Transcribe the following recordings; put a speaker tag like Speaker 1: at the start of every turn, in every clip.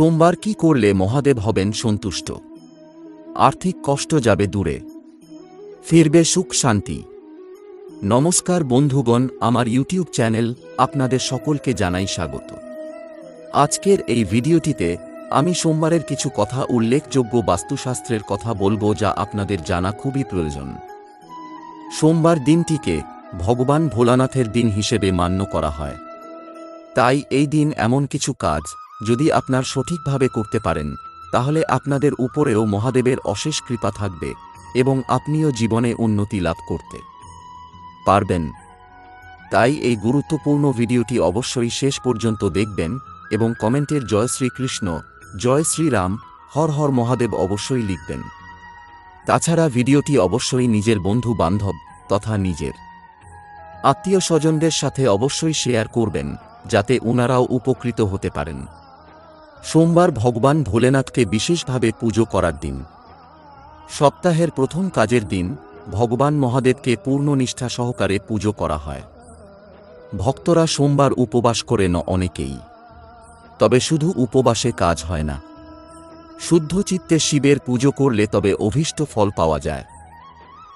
Speaker 1: সোমবার কি করলে মহাদেব হবেন সন্তুষ্ট? আর্থিক কষ্ট যাবে দূরে। ফিরবে সুখ শান্তি। নমস্কার বন্ধুগণ, আমার ইউটিউব চ্যানেল আপনাদের সকলকে জানাই স্বাগত। আজকের এই ভিডিওটিতে আমি সোমবারের কিছু কথা উল্লেখযোগ্য বাস্তুশাস্ত্রের কথা বলব যা আপনাদের জানা খুবই প্রয়োজন। সোমবার দিনটিকে ভগবান ভোলানাথের দিন হিসেবে মান্য করা হয়। তাই এই দিন এমন কিছু কাজ যদি আপনার সঠিকভাবে করতে পারেন, তাহলে আপনাদের উপরেও মহাদেবের অশেষ কৃপা থাকবে এবং আপনিও জীবনে উন্নতি লাভ করতে পারবেন। তাই এই গুরুত্বপূর্ণ ভিডিওটি অবশ্যই শেষ পর্যন্ত দেখবেন এবং কমেন্টের জয় শ্রীকৃষ্ণ, জয় শ্রীরাম, হর হর মহাদেব অবশ্যই লিখবেন। তাছাড়া ভিডিওটি অবশ্যই নিজের বন্ধু বান্ধব তথা নিজের আত্মীয় স্বজনদের সাথে অবশ্যই শেয়ার করবেন, যাতে ওনারাও উপকৃত হতে পারেন। সোমবার ভগবান ভোলেনাথকে বিশেষভাবে পুজো করার দিন। সপ্তাহের প্রথম কাজের দিন ভগবান মহাদেবকে পূর্ণ নিষ্ঠা সহকারে পুজো করা হয়। ভক্তরা সোমবার উপবাস করে ন অনেকেই। তবে শুধু উপবাসে কাজ হয় না। শুদ্ধ চিত্তে শিবের পুজো করলে তবে অভীষ্ট ফল পাওয়া যায়।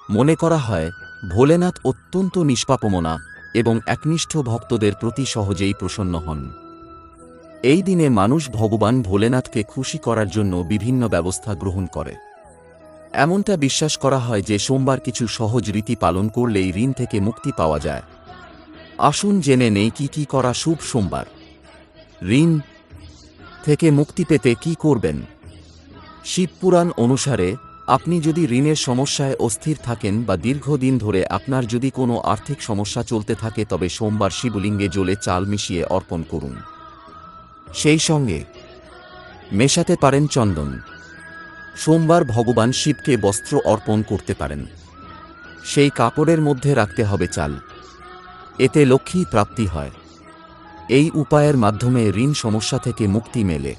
Speaker 1: মনে করা হয়, ভোলেনাথ অত্যন্ত নিষ্পাপমনা এবং একনিষ্ঠ ভক্তদের প্রতি সহজেই প্রসন্ন হন। এই দিনে মানুষ ভগবান ভোলেনাথকে খুশি করার জন্য বিভিন্ন ব্যবস্থা গ্রহণ করে। এমনটা বিশ্বাস করা হয় যে সোমবার কিছু সহজ রীতি পালন করলেই ঋণ থেকে মুক্তি পাওয়া যায়। আসুন জেনে নেই কি কি করা শুভ সোমবার। ঋণ থেকে মুক্তি পেতে কি করবেন? শিবপুরাণ অনুসারে, আপনি যদি ঋণের সমস্যায় অস্থির থাকেন বা দীর্ঘদিন ধরে আপনার যদি কোনো আর্থিক সমস্যা চলতে থাকে তবে সোমবার শিবলিঙ্গে জলে চাল মিশিয়ে অর্পণ করুন। সেই সঙ্গে মেশাতে পারেন চন্দন। সোমবার ভগবান শিবকে বস্ত্র অর্পণ করতে পারেন। সেই কাপড়ের মধ্যে রাখতে হবে চাল। এতে লক্ষ্মী প্রাপ্তি হয়। এই উপায়ের মাধ্যমে ঋণ সমস্যা থেকে মুক্তি মেলে।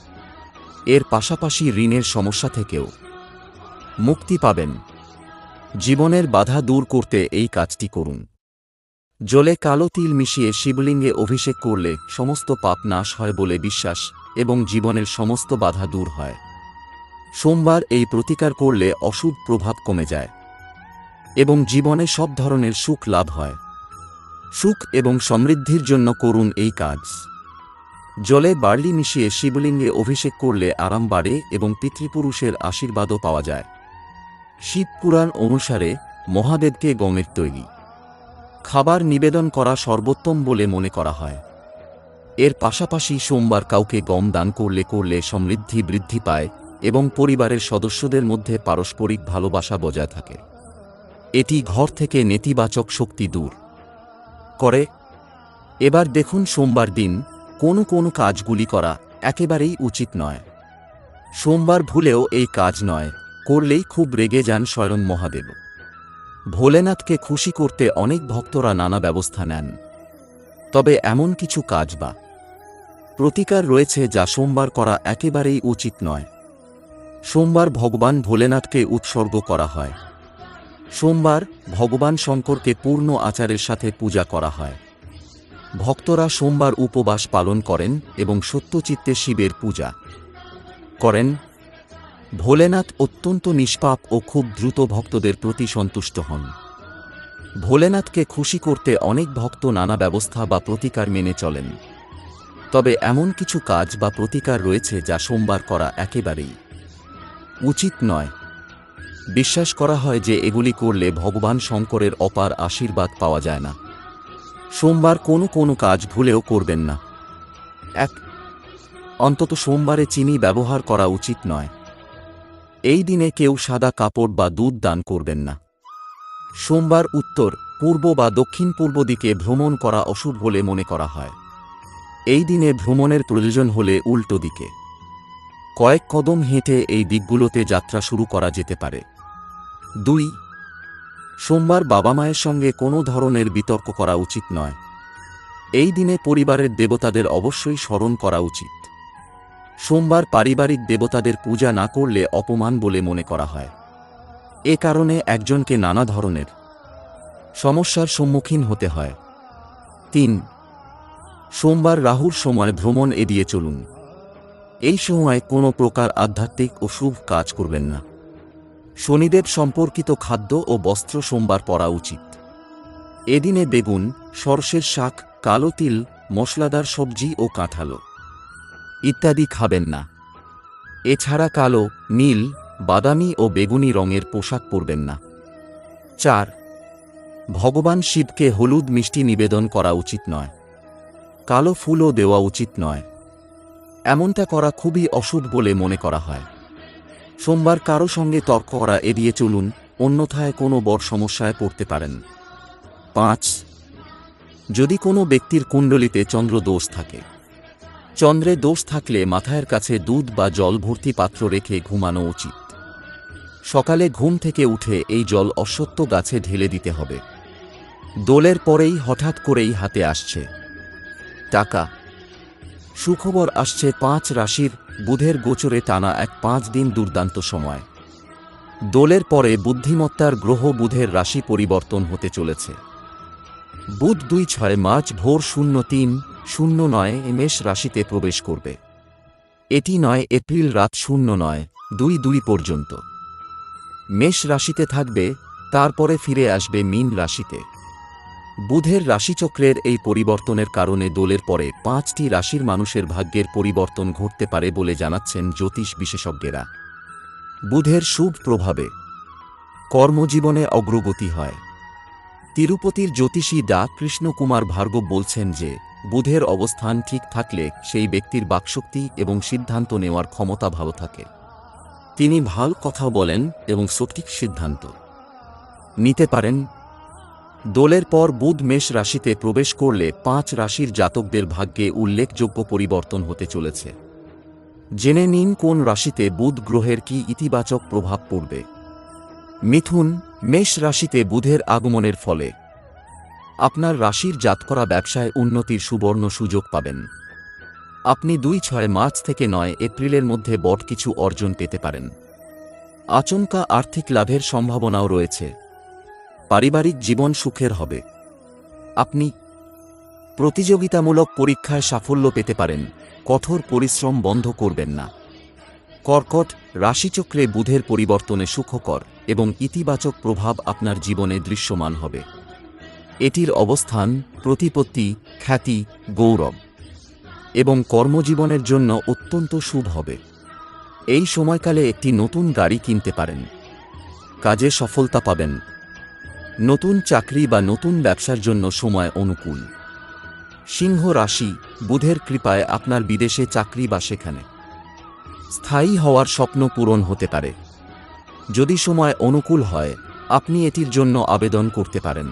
Speaker 1: এর পাশাপাশি ঋণের সমস্যা থেকেও মুক্তি পাবেন। জীবনের বাধা দূর করতে এই কাজটি করুন। জলে কালো তিল মিশিয়ে শিবলিঙ্গে অভিষেক করলে সমস্ত পাপ নাশ হয় বলে বিশ্বাস এবং জীবনের সমস্ত বাধা দূর হয়। সোমবার এই প্রতিকার করলে অশুভ প্রভাব কমে যায় এবং জীবনে সব ধরনের সুখ লাভ হয়। সুখ এবং সমৃদ্ধির জন্য করুন এই কাজ। জলে বার্লি মিশিয়ে শিবলিঙ্গে অভিষেক করলে আরাম বাড়ে এবং পিতৃপুরুষের আশীর্বাদও পাওয়া যায়। শিবপুরাণ অনুসারে মহাদেবকে গমের তৈরি। খাবার নিবেদন করা সর্বোত্তম বলে মনে করা হয়। এর পাশাপাশি সোমবার কাউকে গম দান করলে করলে সমৃদ্ধি বৃদ্ধি পায় এবং পরিবারের সদস্যদের মধ্যে পারস্পরিক ভালোবাসা বজায় থাকে। এটি ঘর থেকে নেতিবাচক শক্তি দূর করে। এবার দেখুন সোমবার দিন কোনো কোনো কাজগুলি করা একেবারেই উচিত নয়। সোমবার ভুলেও এই কাজ নয়, করলেই খুব রেগে যান স্বয়ং মহাদেব। ভোলেনাথকে খুশি করতে অনেক ভক্তরা নানা ব্যবস্থা নেন। তবে এমন কিছু কাজ বা প্রতিকার রয়েছে যা সোমবার করা একেবারেই উচিত নয়। সোমবার ভগবান ভোলেনাথকে উৎসর্গ করা হয়। সোমবার ভগবান শঙ্করকে পূর্ণ আচারের সাথে পূজা করা হয়। ভক্তরা সোমবার উপবাস পালন করেন এবং সত্যচিত্তে শিবের পূজা করেন। ভোলেনাথ অত্যন্ত নিষ্পাপ ও খুব দ্রুত ভক্তদের প্রতি সন্তুষ্ট হন। ভোলেনাথকে খুশি করতে অনেক ভক্ত নানা ব্যবস্থা বা প্রতিকার মেনে চলেন। তবে এমন কিছু কাজ বা প্রতিকার রয়েছে যা সোমবার করা একেবারেই উচিত নয়। বিশ্বাস করা হয় যে এগুলি করলে ভগবান শঙ্করের অপার আশীর্বাদ পাওয়া যায় না। সোমবার কোনো কোনো কাজ ভুলেও করবেন না। এক, অন্তত সোমবারে চিনি ব্যবহার করা উচিত নয়। এই দিনে কেউ সাদা কাপড় বা দুধ দান করবেন না। সোমবার উত্তর, পূর্ব বা দক্ষিণ পূর্ব দিকে ভ্রমণ করা অশুভ বলে মনে করা হয়। এই দিনে ভ্রমণের প্রয়োজন হলে উল্টো দিকে। কয়েক কদম হেঁটে এই দিকগুলোতে যাত্রা শুরু করা যেতে পারে। দুই, সোমবার বাবা মায়ের সঙ্গে কোনো ধরনের বিতর্ক করা উচিত নয়। এই দিনে পরিবারের দেবতাদের অবশ্যই স্মরণ করা উচিত। সোমবার পারিবারিক দেবতাদের পূজা না করলে অপমান বলে মনে করা হয়। এ কারণে একজনকে নানা ধরনের সমস্যার সম্মুখীন হতে হয়। তিন, সোমবার রাহুর সময় ভ্রমণ এড়িয়ে চলুন। এই সময় কোনো প্রকার আধ্যাত্মিক ও শুভ কাজ করবেন না। শনিদেব সম্পর্কিত খাদ্য ও বস্ত্র সোমবার পরা উচিত। এদিনে বেগুন, সরষের শাক, কালো তিল, মশলাদার সবজি ও কাঁঠালো। ইত্যাদি খাবেন না। এছাড়া কালো, নীল, বাদামি ও বেগুনি রঙের পোশাক পরবেন না। চার, ভগবান শিবকে হলুদ মিষ্টি নিবেদন করা উচিত নয়। কালো ফুলও দেওয়া উচিত নয়। এমনটা করা খুবই অশুভ বলে মনে করা হয়। সোমবার কারও সঙ্গে তর্ক করা এড়িয়ে চলুন, অন্যথায় কোনো বড় সমস্যায় পড়তে পারেন। পাঁচ, যদি কোনো ব্যক্তির কুণ্ডলিতে চন্দ্র দোষ থাকে চন্দ্রে দোষ থাকলে মাথায়ের কাছে দুধ বা জল ভর্তি পাত্র রেখে ঘুমানো উচিত। সকালে ঘুম থেকে উঠে এই জল অশ্বত্থ গাছে ঢেলে দিতে হবে। দোলের পরেই হঠাৎ করেই হাতে আসছে। টাকা। সুখবর আসছে পাঁচ রাশির বুধের গোচরে টানা এক পাঁচ দিন দুর্দান্ত সময়। দোলের পরে বুদ্ধিমত্তার গ্রহ বুধের রাশি পরিবর্তন হতে চলেছে। বুধ দুই ছয় মার্চ ভোর শূন্য তিন শূন্য নয় মেষ রাশিতে প্রবেশ করবে। এটি নয় এপ্রিল রাত শূন্য নয়, দুই দুই পর্যন্ত। মেষ রাশিতে থাকবে, তারপরে ফিরে আসবে মীন রাশিতে। বুধের রাশিচক্রের এই পরিবর্তনের কারণে দোলের পরে পাঁচটি রাশির মানুষের ভাগ্যের পরিবর্তন ঘটতে পারে বলে জানাচ্ছেন জ্যোতিষ বিশেষজ্ঞেরা। বুধের শুভ প্রভাবে কর্মজীবনে অগ্রগতি হয়। তিরুপতির জ্যোতিষী ডা কৃষ্ণকুমার ভার্গব বলছেন যে বুধের অবস্থান ঠিক থাকলে সেই ব্যক্তির বাকশক্তি এবং সিদ্ধান্ত নেওয়ার ক্ষমতা ভালো থাকে। তিনি ভালো কথা বলেন এবং সঠিক সিদ্ধান্ত নিতে পারেন। দোলের পর বুধ মেষ রাশিতে প্রবেশ করলে পাঁচ রাশির জাতকদের ভাগ্যে উল্লেখযোগ্য পরিবর্তন হতে চলেছে। জেনে নিন কোন রাশিতে বুধ গ্রহের কি ইতিবাচক প্রভাব পড়বে। মিথুন, মেষ রাশিতে বুধের আগমনের ফলে আপনার রাশির জাতকরা ব্যবসায় উন্নতির সুবর্ণ সুযোগ পাবেন। আপনি দুই ছয় মার্চ থেকে নয় এপ্রিলের মধ্যে বট কিছু অর্জন পেতে পারেন। আচমকা আর্থিক লাভের সম্ভাবনাও রয়েছে। পারিবারিক জীবন সুখের হবে। আপনি প্রতিযোগিতামূলক পরীক্ষায় সাফল্য পেতে পারেন, কঠোর পরিশ্রম বন্ধ করবেন না। কর্কট রাশিচক্রে বুধের পরিবর্তনে সুখকর এবং ইতিবাচক প্রভাব আপনার জীবনে দৃশ্যমান হবে। এটির অবস্থান প্রতিপত্তি, খ্যাতি, গৌরব এবং কর্মজীবনের জন্য অত্যন্ত শুভ হবে। এই সময়কালে একটি নতুন গাড়ি কিনতে পারেন। কাজে সফলতা পাবেন। নতুন চাকরি বা নতুন ব্যবসার জন্য সময় অনুকূল। সিংহ রাশি, বুধের কৃপায় আপনার বিদেশে চাকরি বা সেখানে। স্থায়ী হওয়ার স্বপ্ন পূরণ হতে পারে। যদি সময় অনুকূল হয়, আপনি এটির জন্য আবেদন করতে পারেন।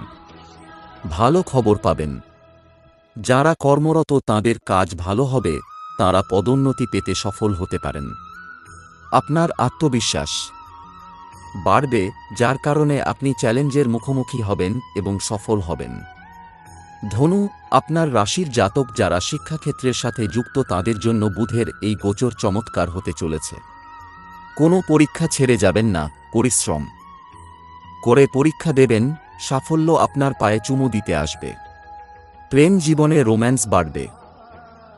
Speaker 1: ভালো খবর পাবেন। যারা কর্মরত তাদের কাজ ভালো হবে, তারা পদোন্নতি পেতে সফল হতে পারেন। আপনার আত্মবিশ্বাস বাড়বে, যার কারণে আপনি চ্যালেঞ্জের মুখোমুখি হবেন এবং সফল হবেন। ধনু, আপনার রাশির জাতক যারা শিক্ষাক্ষেত্রের সাথে যুক্ত তাদের জন্য বুধের এই গোচর চমৎকার হতে চলেছে। কোনো পরীক্ষা ছেড়ে যাবেন না, পরিশ্রম করে পরীক্ষা দেবেন সাফল্য আপনার পায়ে চুমু দিতে আসবে। প্রেম জীবনে রোম্যান্স বাড়বে।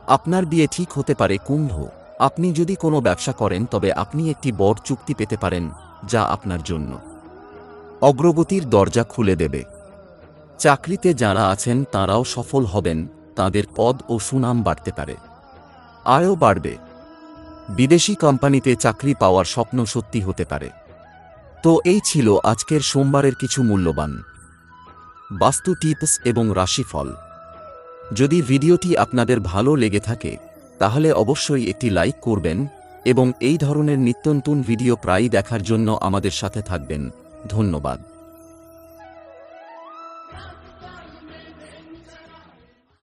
Speaker 1: আপনার বিয়ে ঠিক হতে পারে কুম্ভ। আপনি যদি কোনো ব্যবসা করেন, তবে আপনি একটি বড় চুক্তি পেতে পারেন, যা আপনার জন্য। অগ্রগতির দরজা খুলে দেবে। চাকরিতে যারা আছেন, তারাও সফল হবেন, তাদের পদ ও সুনাম বাড়তে পারে। আয়ও বাড়বে। বিদেশি কোম্পানিতে চাকরি পাওয়ার স্বপ্ন সত্যি হতে পারে। তো এই ছিল আজকের সোমবারের কিছু মূল্যবান বাস্তু টিপস এবং রাশিফল। যদি ভিডিওটি আপনাদের ভালো লেগে থাকে, তাহলে অবশ্যই একটি লাইক করবেন এবং এই ধরনের নিত্যন্তন ভিডিও প্রায়ই দেখার জন্য আমাদের সাথে থাকবেন। ধন্যবাদ।